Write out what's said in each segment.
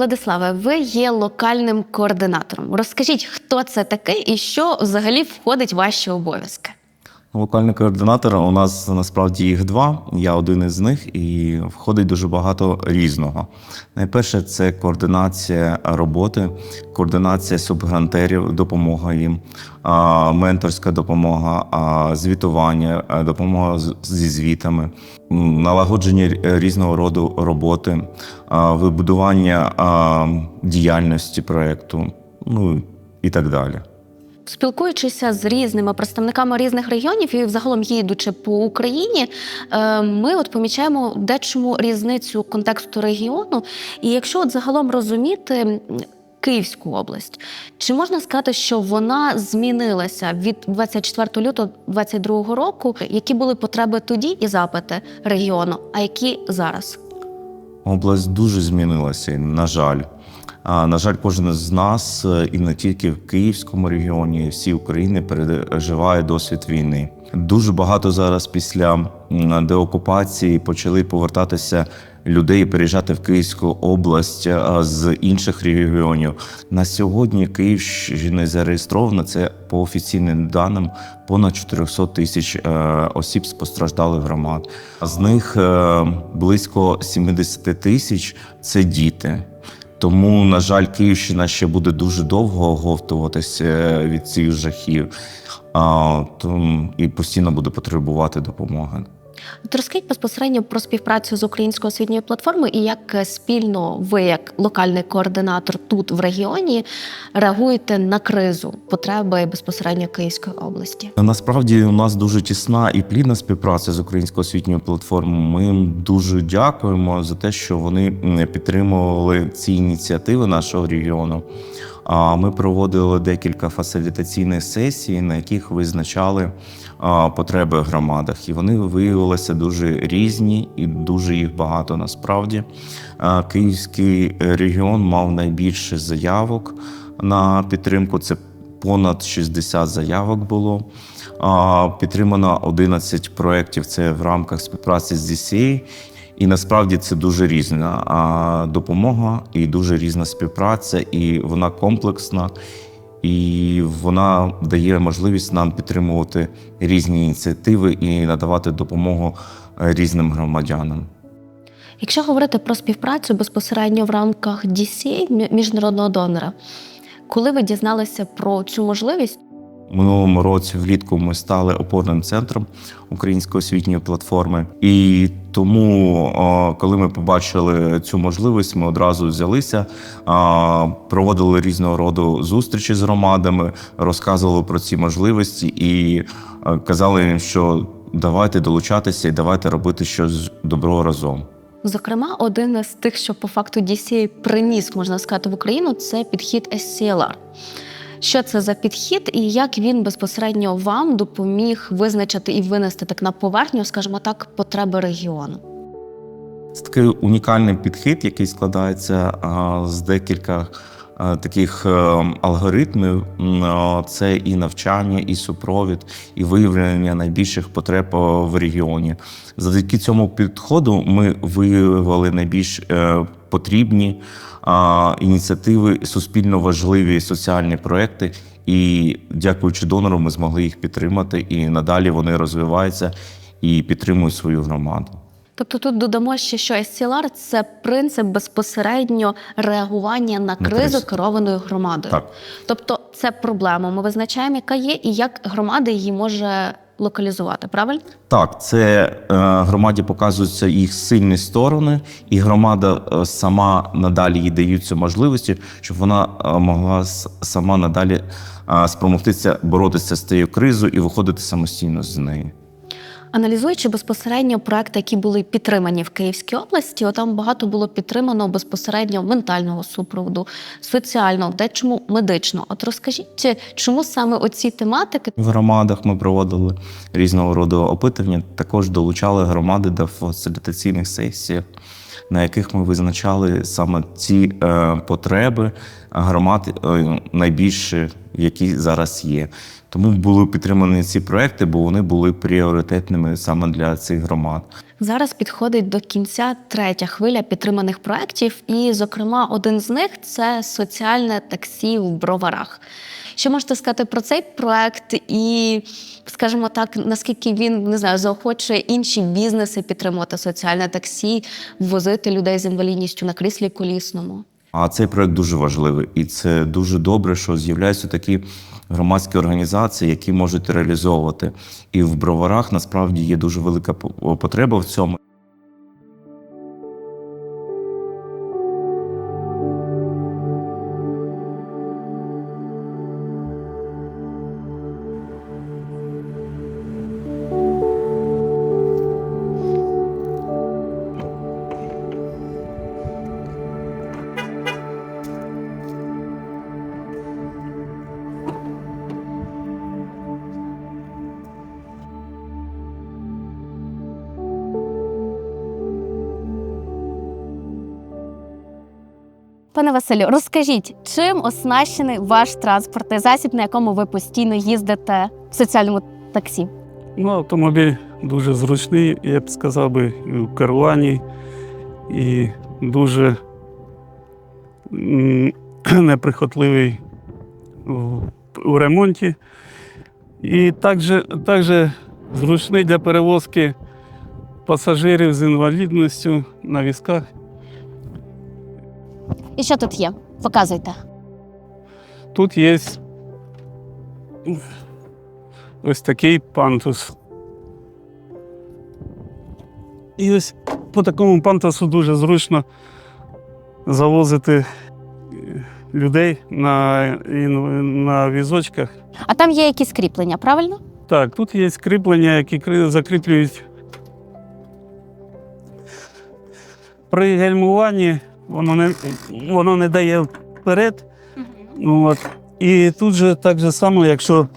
Владиславе, ви є локальним координатором. Розкажіть, хто це такий і що взагалі входить в ваші обов'язки? Локальний координатор у нас насправді їх два. Я один із них, і входить дуже багато різного. Найперше це координація роботи, координація субгрантерів, допомога їм, менторська допомога, звітування, допомога зі звітами, налагодження різного роду роботи, вибудування діяльності проекту, ну і так далі. Спілкуючися з різними представниками різних регіонів і взагалом їдучи по Україні, е, ми от помічаємо дечому різницю контексту регіону. І якщо от загалом розуміти Київську область, чи можна сказати, що вона змінилася від 24 лютого 2022 року? Які були потреби тоді і запити регіону, а які зараз? Область дуже змінилася, на жаль. А, На жаль, кожен з нас, е, і не тільки в Київському регіоні, всій Україні переживає досвід війни. Дуже багато зараз після деокупації почали повертатися людей, переїжджати в Київську область з інших регіонів. На сьогодні Київщини зареєстровано це по офіційним даним понад 400 тисяч е, осіб з постраждалих громад. З них е, близько 70 тисяч це діти. Тому, на жаль, Київщина ще буде дуже довго оговтуватися від цих жахів і постійно буде потребувати допомоги. От розкажіть безпосередньо про співпрацю з українською освітньою платформою і як е, спільно ви, як локальний координатор тут в регіоні, реагуєте на кризу потреби безпосередньо Київської області. Насправді у нас дуже тісна і плідна співпраця з українською освітньою платформою. Ми дуже дякуємо за те, що вони підтримували ці ініціативи нашого регіону. Ми проводили декілька фасилітаційних сесій, на яких визначали потреби в громадах, і вони виявилися дуже різні і дуже їх багато насправді. Київський регіон мав найбільше заявок на підтримку. Це понад 60 заявок було. Підтримано 11 проєктів. Це в рамках співпраці з DCA. І насправді це дуже різна допомога і дуже різна співпраця, і вона комплексна, і вона дає можливість нам підтримувати різні ініціативи і надавати допомогу е, різним громадянам. Якщо говорити про співпрацю безпосередньо в рамках DCA, міжнародного донора, коли ви дізналися про цю можливість, Минулому році влітку ми стали опорним центром української освітньої платформи, і тому, коли ми побачили цю можливість, ми одразу взялися, проводили різного роду зустрічі з громадами, розказували про ці можливості і е, казали їм, що давайте долучатися і давайте робити щось доброго разом. Зокрема, один із тих, що по факту DCA приніс, можна сказати, в Україну, це підхід SCLR. Що це за підхід, і як він безпосередньо вам допоміг визначити і винести так на поверхню, скажімо так, потреби регіону? Це такий унікальний підхід, який складається з декілька таких е, алгоритмів. Це і навчання, і супровід, і виявлення найбільших потреб в регіоні. Завдяки цьому підходу ми виявили найбільш е, потрібні а, ініціативи, суспільно важливі соціальні проекти. І дякуючи донору, ми змогли їх підтримати. І надалі вони розвиваються і підтримують свою громаду. Тобто тут додамо ще, що SCLR – це принцип безпосередньо реагування на кризу керованою громадою. Так. Тобто це проблема. Ми визначаємо, яка є, і як громада її може локалізувати. Правильно? Так, це е, громаді показуються їх сильні сторони, і громада е, сама надалі їй даються можливості, щоб вона е, могла сама надалі спромогтися боротися з цією кризою і виходити самостійно з неї. Аналізуючи безпосередньо проекти, які були підтримані в Київській області, там багато було підтримано безпосередньо ментального супроводу, соціального, дечому медичного. От розкажіть, чому саме оці тематики В громадах ми проводили різного роду опитування, також долучали громади до фасилітаційних сесій. На яких ми визначали саме ці е, потреби громад е, найбільше, які зараз є. Тому були підтримані ці проекти, бо вони були пріоритетними саме для цих громад. Зараз підходить до кінця третя хвиля підтриманих проєктів, і, зокрема, один з них це соціальне таксі в броварах. Що можете сказати про цей проект і, скажімо так, наскільки він не знаю, заохочує інші бізнеси підтримувати соціальне таксі, ввозити людей з інвалідністю на кріслі колісному? А цей проект дуже важливий, і це дуже добре, що з'являються такі громадські організації, які можуть реалізовувати. І в броварах насправді є дуже велика по- потреба в цьому. Пане Василю, розкажіть, чим оснащений ваш транспортний засіб, на якому ви постійно їздите в соціальному таксі? Ну, автомобіль дуже зручний, я б сказав би, в керуванні і дуже неприхотливий в, у ремонті. І також, також зручний для перевозки пасажирів з інвалідністю на візках. І що тут є? Показуйте. Тут є ось такий пантус. І ось по такому пантусу дуже зручно завозити е, людей на, на візочках. А там є якісь кріплення, правильно? Так, тут є кріплення, які закріплюють. При гальмуванні воно не, воно не дає вперед. От. І тут же так же само, якщо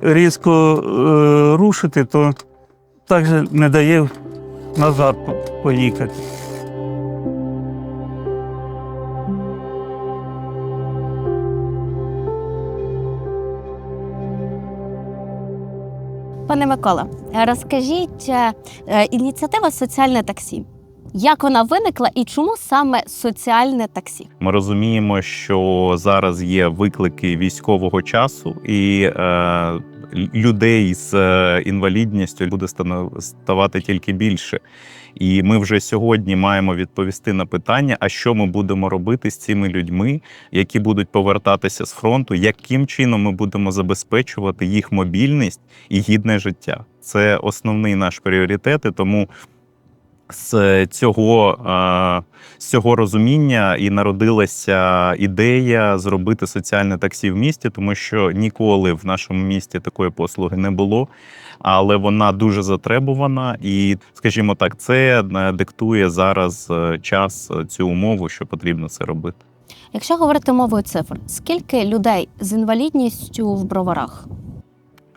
різко е, рушити, то так же не дає назад поїхати. Пане Микола, розкажіть е, е, ініціатива соціальне таксі. Як вона виникла і чому саме соціальне таксі? Ми розуміємо, що зараз є виклики військового часу, і е, людей з е, інвалідністю буде ставати тільки більше. І ми вже сьогодні маємо відповісти на питання: а що ми будемо робити з цими людьми, які будуть повертатися з фронту, яким чином ми будемо забезпечувати їх мобільність і гідне життя? Це основний наш пріоритет. І тому з цього, е, з цього розуміння і народилася ідея зробити соціальне таксі в місті, тому що ніколи в нашому місті такої послуги не було, але вона дуже затребувана, і, скажімо так, це е, диктує зараз е, час цю умову, що потрібно це робити. Якщо говорити мовою цифр, скільки людей з інвалідністю в броварах?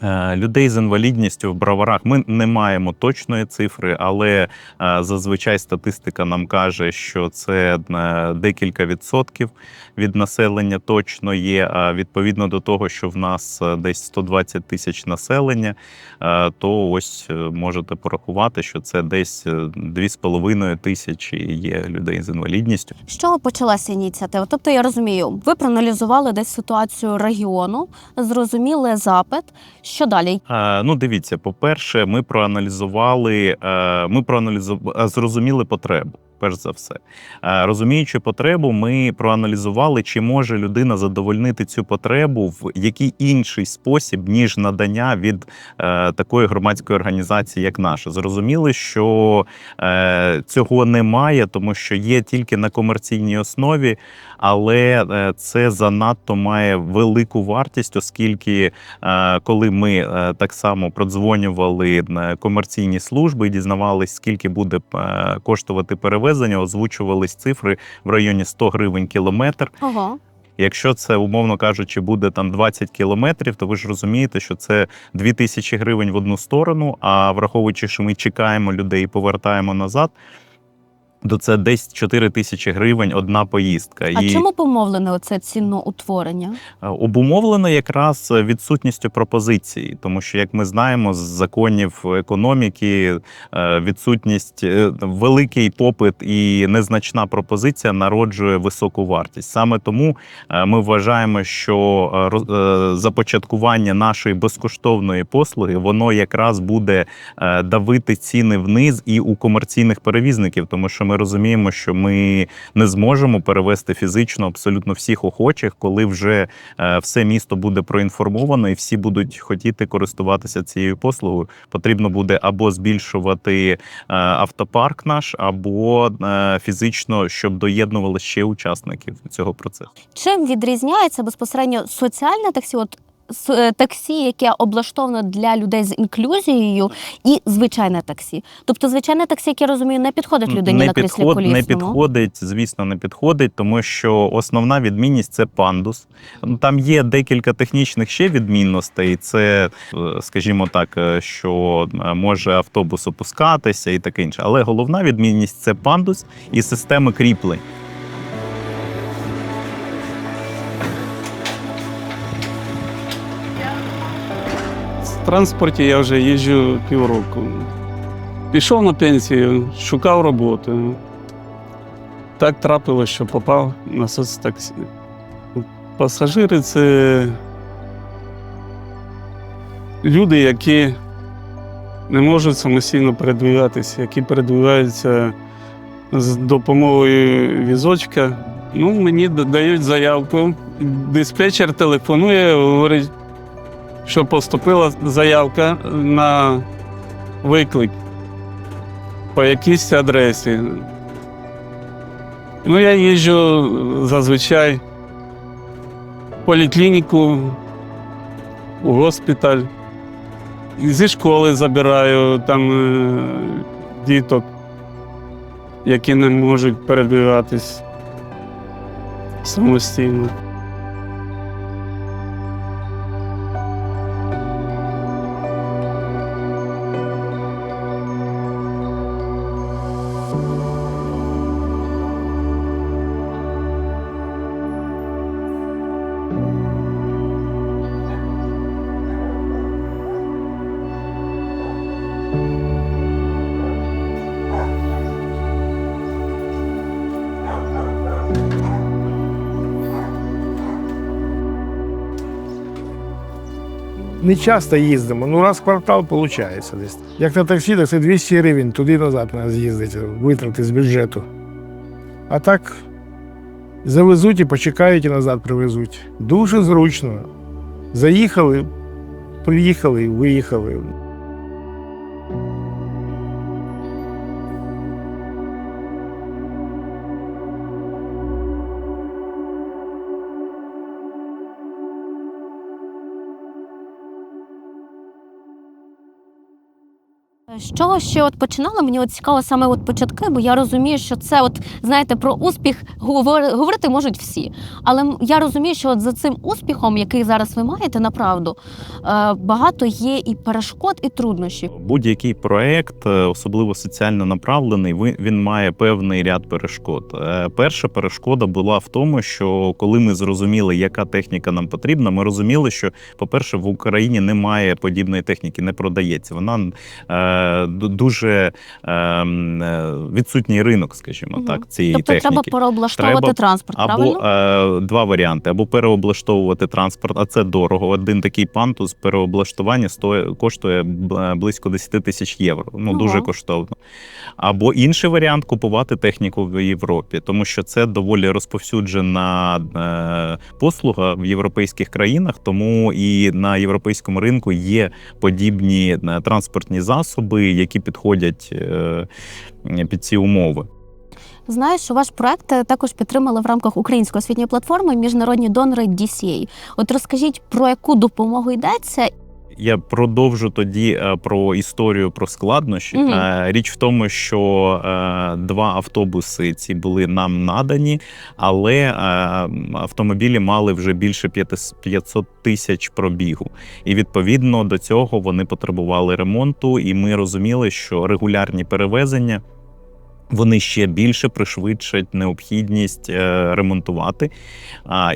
Е, Людей з інвалідністю в броварах ми не маємо точної цифри, але е, зазвичай статистика нам каже, що це е, декілька відсотків від населення точно є. А відповідно до того, що в нас десь 120 тисяч населення, то ось можете порахувати, що це десь е, 2,5 тисячі є людей з інвалідністю. З чого почалася ініціатива? Тобто я розумію, ви проаналізували десь ситуацію регіону, зрозуміли запит. Що далі? Е, Ну, дивіться, по-перше, ми проаналізували, е, ми проаналізували, зрозуміли потребу. Перш за все, Е, розуміючи потребу, ми проаналізували, чи може людина задовольнити цю потребу в який інший спосіб, ніж надання від е, такої громадської організації, як наша. Зрозуміли, що е, цього немає, тому що є тільки на комерційній основі, але це занадто має велику вартість, оскільки коли ми так само продзвонювали на комерційні служби і дізнавались, скільки буде коштувати перевезення, озвучувались цифри в районі 100 гривень кілометр. Ого. Якщо це, умовно кажучи, буде там 20 кілометрів, то ви ж розумієте, що це 2000 гривень в одну сторону. А враховуючи, що ми чекаємо людей і повертаємо назад. То це десь 4 тисячі гривень одна поїздка. А чому помовлене оце ціноутворення? Е, Обумовлено якраз відсутністю пропозиції, тому що, як ми знаємо, з законів економіки е, відсутність е, великий попит і незначна пропозиція народжує високу вартість. Саме тому ми вважаємо, що започаткування нашої безкоштовної послуги воно якраз буде давити ціни вниз і у комерційних перевізників, тому що ми розуміємо, що ми не зможемо перевести фізично абсолютно всіх охочих, коли вже е, все місто буде проінформовано і всі будуть хотіти користуватися цією послугою. Потрібно буде або збільшувати е, автопарк наш, або е, фізично, щоб доєднували ще учасників цього процесу. Чим відрізняється безпосередньо соціальне таксі? От таксі, яке облаштовано для людей з інклюзією, і звичайне таксі. Тобто, звичайне таксі, яке я розумію, не підходить людині не, на кріслі підход, колісному. не підходить, звісно, не підходить, тому що основна відмінність це пандус. Ну, Там є декілька технічних ще відмінностей. Це, е, скажімо так, е, що е, може автобус опускатися і таке інше. Але головна відмінність це пандус і системи кріплень. Транспорті я вже їжджу півроку. Пішов на пенсію, шукав роботу. Так трапилось, що попав на соцтаксі. Пасажири це люди, які не можуть самостійно передвигатися, які передвигаються з допомогою візочка. Ну, мені дають заявку. Диспетчер телефонує, говорить, що поступила заявка на виклик по якійсь адресі. Ну, я їжджу зазвичай в поліклініку, у госпіталь. Зі школи забираю там е, діток, які не можуть передвигатись самостійно. Не часто їздимо, ну раз в квартал виходить десь. Як на таксі, так це 200 гривень туди-назад нас їздить, витрати з бюджету. А так завезуть і почекають і назад привезуть. Дуже зручно. Заїхали, приїхали, виїхали. З чого ще от починала? Мені от цікаво саме от початки, бо я розумію, що це, от знаєте, про успіх говори- говорити можуть всі. Але я розумію, що от за цим успіхом, який зараз ви маєте, направду е, багато є і перешкод, і труднощів. Будь-який проект, е, особливо соціально направлений, він має певний ряд перешкод. Е, Перша перешкода була в тому, що коли ми зрозуміли, яка техніка нам потрібна, ми розуміли, що, по-перше, в Україні немає подібної техніки, не продається. Вона дуже е, е, відсутній ринок, скажімо Мгм. так, цієї тобто техніки. треба переоблаштовувати Треба транспорт, Або правильно? е, два варіанти: або переоблаштовувати транспорт, а це дорого. Один такий пантус переоблаштування стоїть, коштує близько 10 тисяч євро. Ну Ого. дуже коштовно. Або інший варіант купувати техніку в Європі, тому що це доволі розповсюджена е, послуга в європейських країнах, тому і на європейському ринку є подібні е, транспортні засоби, які підходять е, під ці умови. Знаєш, що ваш проект е, також підтримали в рамках української освітньої платформи міжнародні донори DCA. От розкажіть про яку допомогу йдеться, Я продовжу тоді е, про історію про складнощі. Е, Річ в тому, що е, два автобуси ці були нам надані, але автомобілі мали вже більше 500 тисяч пробігу. І відповідно до цього вони потребували ремонту, і ми розуміли, що регулярні перевезення. Вони ще більше пришвидшать необхідність е, ремонтувати,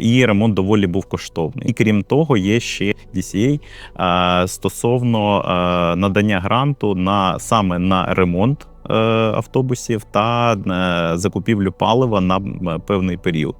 і ремонт доволі був коштовний. І крім того, є ще DCA стосовно е, надання гранту на саме на ремонт автобусів та е, закупівлю палива на певний період.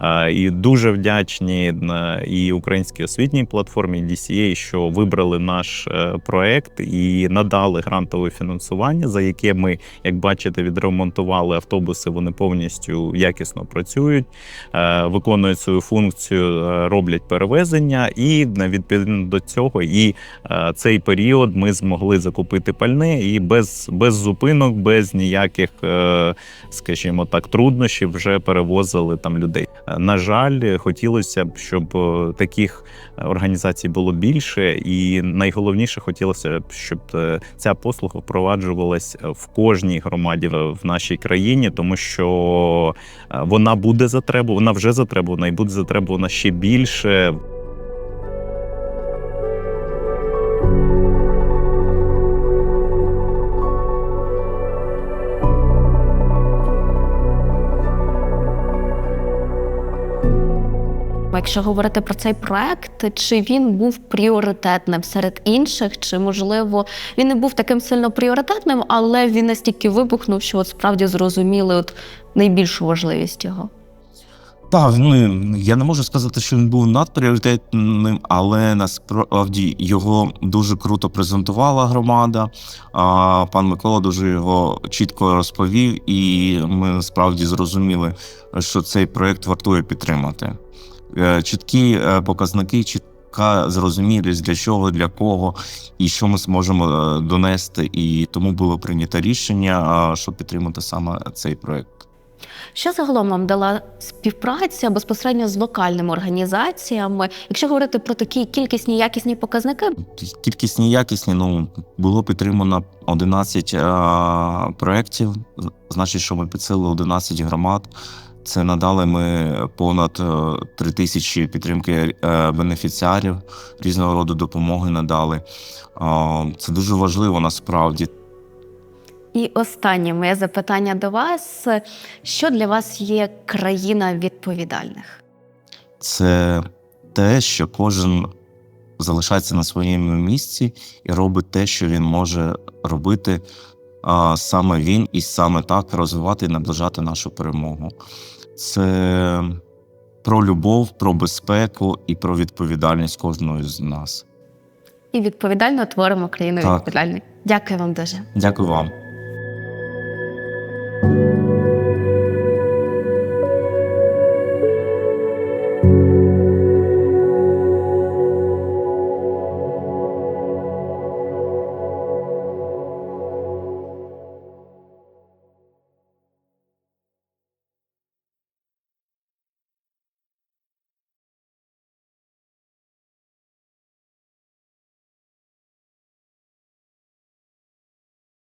Е, І дуже вдячні е, і українській освітній платформі DCA, що вибрали наш е, проект і надали грантове фінансування, за яке ми, як бачите, відремонтували автобуси. Вони повністю якісно працюють, е, виконують свою функцію, е, роблять перевезення, і е, відповідно до цього, і е, цей період ми змогли закупити пальне і без, без зупинок, без ніяких, е, скажімо так, труднощів вже перевозили там людей. Е, На жаль, хотілося б, щоб е, таких організацій було більше, і найголовніше хотілося б, щоб ця послуга впроваджувалась в кожній громаді в нашій країні, тому що вона буде затребувана, вона вже затребувана і буде затребувана ще більше. Якщо говорити про цей проект, чи він був пріоритетним серед інших, чи можливо він не був таким сильно пріоритетним, але він настільки вибухнув, що от справді зрозуміли от найбільшу важливість його. Так, ну я не можу сказати, що він був надпріоритетним, але насправді його дуже круто презентувала громада. А пан Микола дуже його чітко розповів, і ми насправді зрозуміли, що цей проект вартує підтримати. Е, Чіткі е, показники, чітка зрозумілість для чого, для кого і що ми зможемо е, донести. І тому було прийнято рішення, щоб підтримати саме цей проект. Що загалом вам дала співпраця безпосередньо з локальними організаціями? Якщо говорити про такі кількісні якісні показники, Кількісні якісні, ну було підтримано 11 а, проєктів. Значить, що ми підсилили 11 громад. Це надали ми понад е, 3 тисячі підтримки е, бенефіціарів різного роду допомоги надали. Це дуже важливо насправді. І останнє моє запитання до вас: що для вас є країна відповідальних? Це те, що кожен залишається на своєму місці і робить те, що він може робити саме він, і саме так розвивати і наближати нашу перемогу. Це про любов, про безпеку і про відповідальність кожного з нас. І відповідально творимо країну відповідальну. Дякую вам дуже. Дякую вам.